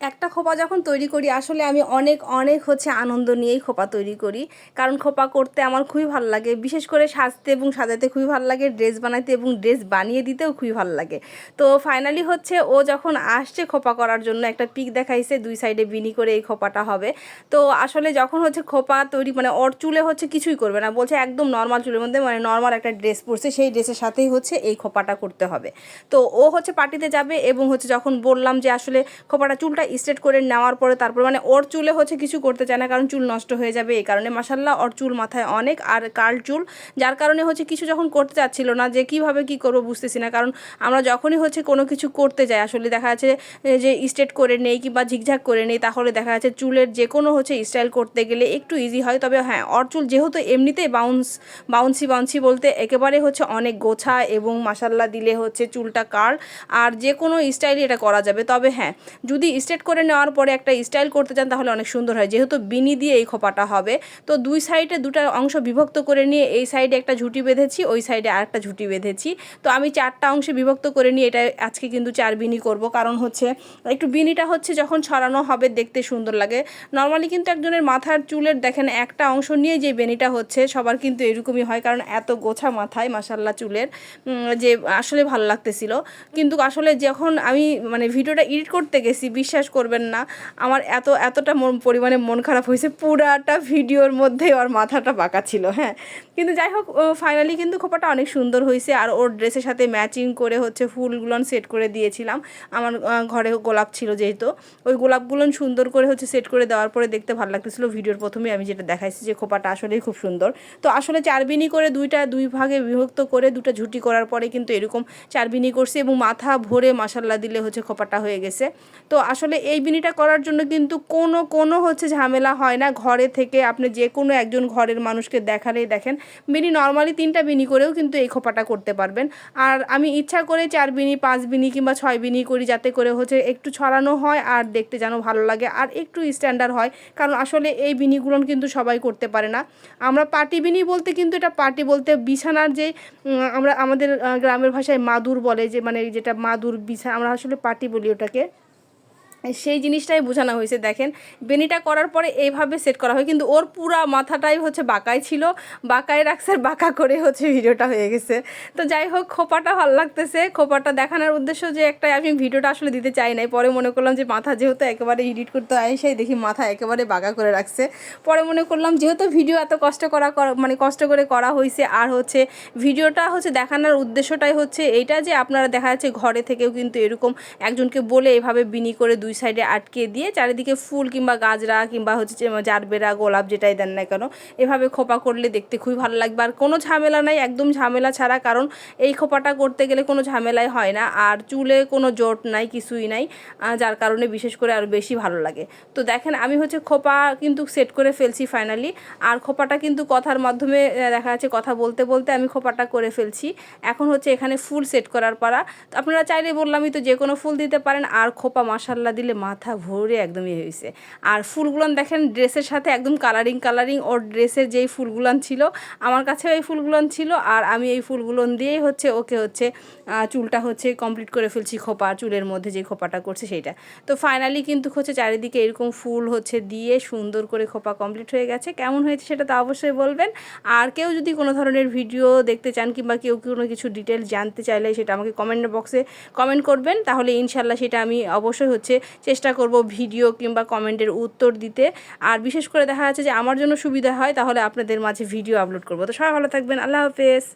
একটা খোপা যখন তৈরি করি, আসলে আমি অনেক অনেক হচ্ছে আনন্দ নিয়েই খোপা তৈরি করি। কারণ খোপা করতে আমার খুবই ভালো লাগে। বিশেষ করে সাজতে এবং সাজাতে খুবই ভালো লাগে, ড্রেস বানাইতে এবং ড্রেস বানিয়ে দিতেও খুবই ভালো লাগে। তো ফাইনালি হচ্ছে ও যখন আসছে খোপা করার জন্য, একটা পিক দেখাইছে, দুই সাইডে বিনি করে এই খোপাটা হবে। তো আসলে যখন হচ্ছে খোপা তৈরি মানে ওর চুলে হচ্ছে কিছুই করবে না, বলছে একদম নর্মাল চুলের মধ্যে মানে নর্মাল একটা ড্রেস পরছে, সেই ড্রেসের সাথেই হচ্ছে এই খোপাটা করতে হবে। তো ও হচ্ছে পার্টিতে যাবে এবং হচ্ছে যখন বললাম যে আসলে খোপাটা চুলটা স্ট্রেট করে নেওয়ার পরে তারপর মানে ওর চুলে হচ্ছে কিছু করতে চায় না, কারণ চুল নষ্ট হয়ে যাবে এই কারণে। মাসাল্লাহ ওর চুল মাথায় অনেক আর কাল চুল, যার কারণে হচ্ছে কিছু যখন করতে চাচ্ছিল না যে কীভাবে কি করব বুঝতেছি না, কারণ আমরা যখনই হচ্ছে কোনো কিছু করতে যাই, আসলে দেখা যাচ্ছে যে স্ট্রেট করে নেই কিংবা ঝিকঝাক করে নেই, তাহলে দেখা যাচ্ছে চুলের যে কোনো হচ্ছে স্টাইল করতে গেলে একটু ইজি হয়। তবে হ্যাঁ ওর চুল যেহেতু এমনিতেই বাউন্স বাউন্সি বাউন্সি বলতে একেবারে হচ্ছে অনেক গোছা এবং মাসাল্লা দিলে হচ্ছে চুলটা কার, আর যে কোনো স্টাইলে এটা করা যাবে। তবে হ্যাঁ যদি স্ট্রেট করে নেওয়ার পরে একটা স্টাইল করতে চান, তাহলে অনেক সুন্দর হয়। যেহেতু বিনি দিয়ে এই খোপাটা হবে। তো দুই সাইডে দুটা অংশ বিভক্ত করে নিয়ে এই সাইডে একটা ঝুঁটি বেঁধেছি, ওই সাইডে আরেকটা ঝুঁটি বেঁধেছি। তো আমি চারটা অংশে বিভক্ত করে নিয়ে এটা আজকে কিন্তু চার বিনি করব। কারণ হচ্ছে, একটু বিনিটা হচ্ছে যখন ছড়ানো হবে, দেখতে সুন্দর লাগে। নর্মালি কিন্তু একজনের মাথার চুলের দেখেন, একটা অংশ নিয়ে যে বেনিটা হচ্ছে, সবার কিন্তু এরকমই হয়। কারণ এত গোছা মাথায় মাসাল্লা চুলের যে আসলে ভালো লাগতেছিল। কিন্তু আসলে যখন আমি মানে ভিডিওটা এডিট করতে গেছি, বিশ্বাস করবেন না। আমার এত, এতটা মন, পরিমাণে মন খারাপ হয়েছে, পুরাটা ভিডিওর মধ্যে ওর মাথাটা বাঁকা ছিল হ্যাঁ। কিন্তু যাই হোক ফাইনালি কিন্তু খোপাটা অনেক সুন্দর হয়েছে, আর ওর ড্রেসের সাথে ম্যাচিং করে হচ্ছে ফুলগুলো সেট করে দিয়েছিলাম। আমার ঘরে গোলাপ ছিল যেহেতু, ওই গোলাপগুলো সুন্দর করে হচ্ছে সেট করে দেওয়ার পরে দেখতে ভালো লাগতেছিলো। ভিডিওর প্রথমে আমি যেটা দেখাইছি যে খোপাটা আসলেই খুব সুন্দর। তো আসলে চারবিনি করে দুইটা, দুই ভাগে বিভক্ত করে দুটা ঝুটি করার পরে কিন্তু এরকম চারবিনি করছি এবং মাথা ভরে মাসাল্লা দিলে হচ্ছে খোপাটা হয়ে গেছে। তো আসলে এই বিনিটা করার জন্য কিন্তু কোনো কোনো হচ্ছে ঝামেলা হয় না। ঘরে থেকে আপনি যে কোনো একজন ঘরের মানুষকে দেখালেই দেখেন। বিনি নর্মালি তিনটা বিনি করেও কিন্তু এই খোপাটা করতে পারবেন। আর আমি ইচ্ছা করে চার বিনি, পাঁচ বিনি কিংবা ছয় বিনি করি যাতে করে হচ্ছে একটু ছড়ানো হয় আর দেখতে যেন ভালো লাগে আর একটু স্ট্যান্ডার্ড হয়। কারণ আসলে এই বিনিগুলো কিন্তু সবাই করতে পারে না। আমরা পাটি বিনি বলতে কিন্তু এটা পাটি বলতে বিছানার যে আমরা আমাদের গ্রামের ভাষায় মাদুর বলে যে মানে যেটা মাদুর বিছানা আমরা আসলে পাটি বলি ওটাকে। সেই জিনিসটাই বোঝানো হয়েছে, দেখেন। বেনিটা করার পরে এইভাবে সেট করা হয়, কিন্তু ওর পুরা মাথাটাই হচ্ছে বাঁকাই ছিল। বাঁকায় রাখছে বাঁকা করে হচ্ছে ভিডিওটা হয়ে গেছে। তো যাই হোক, খোপাটা ভালো লাগতেছে। খোপাটা দেখানোর উদ্দেশ্য যে একটা আমি ভিডিওটা আসলে দিতে চাই নাই। পরে মনে করলাম যে মাথা যেহেতু একেবারে এডিট করতে সেই দেখি মাথা একেবারে বাঁকা করে রাখছে। পরে মনে করলাম যেহেতু ভিডিও এত কষ্ট করা মানে কষ্ট করে করা হয়েছে আর হচ্ছে ভিডিওটা হচ্ছে দেখানোর উদ্দেশ্যটাই হচ্ছে এইটা যে আপনারা দেখা যাচ্ছে ঘরে থেকেও কিন্তু এরকম একজনকে বলে এভাবে বিনি করে দুই দুই সাইডে আটকে দিয়ে চারিদিকে ফুল কিংবা গাজরা কিংবা হচ্ছে জারবেরা, গোলাপ যেটাই দেন না কেন, এভাবে খোপা করলে দেখতে খুবই ভালো লাগবে। আর কোনো ঝামেলা নাই, একদম ঝামেলা ছাড়া, কারণ এই খোপাটা করতে গেলে কোনো ঝামেলাই হয় না। আর চুলে কোনো জোট নাই, কিছুই নাই যার কারণে বিশেষ করে আরও বেশি ভালো লাগে। তো দেখেন, আমি হচ্ছে খোপা কিন্তু সেট করে ফেলছি ফাইনালি আর খোপাটা কিন্তু কথার মাধ্যমে দেখা যাচ্ছে কথা বলতে বলতে আমি খোপাটা করে ফেলছি। এখন হচ্ছে এখানে ফুল সেট করার পারা আপনারা চাইলে বললামই তো যে কোনো ফুল দিতে পারেন। আর খোপা মাসাল্লা দিলে মাথা ভরে একদম ইয়ে হয়েছে আর ফুলগুলান দেখেন ড্রেসের সাথে একদম কালারিং কালারিং ওর ড্রেসের যেই ফুলগুলান ছিল, আমার কাছেও এই ফুলগুলান ছিল, আর আমি এই ফুলগুলোন দিয়েই হচ্ছে ওকে হচ্ছে চুলটা হচ্ছে কমপ্লিট করে ফেলছি খোপা, চুলের মধ্যে যে খোপাটা করছে সেইটা। তো ফাইনালি কিন্তু হচ্ছে চারিদিকে এরকম ফুল হচ্ছে দিয়ে সুন্দর করে খোপা কমপ্লিট হয়ে গেছে। কেমন হয়েছে সেটা তো অবশ্যই বলবেন। আর কেউ যদি কোনো ধরনের ভিডিও দেখতে চান কিংবা কেউ কোনো কিছু ডিটেলস জানতে চাইলে সেটা আমাকে কমেন্ট বক্সে কমেন্ট করবেন। তাহলে ইনশাল্লাহ সেটা আমি অবশ্যই হচ্ছে চেষ্টা করব ভিডিও কিংবা কমেন্টের উত্তর দিতে। আর বিশেষ করে দেখা যাচ্ছে যে আমার জন্য সুবিধা হয়, তাহলে আপনাদের মাঝে ভিডিও আপলোড করব। তো সবাই ভালো থাকবেন, আল্লাহ হাফেজ।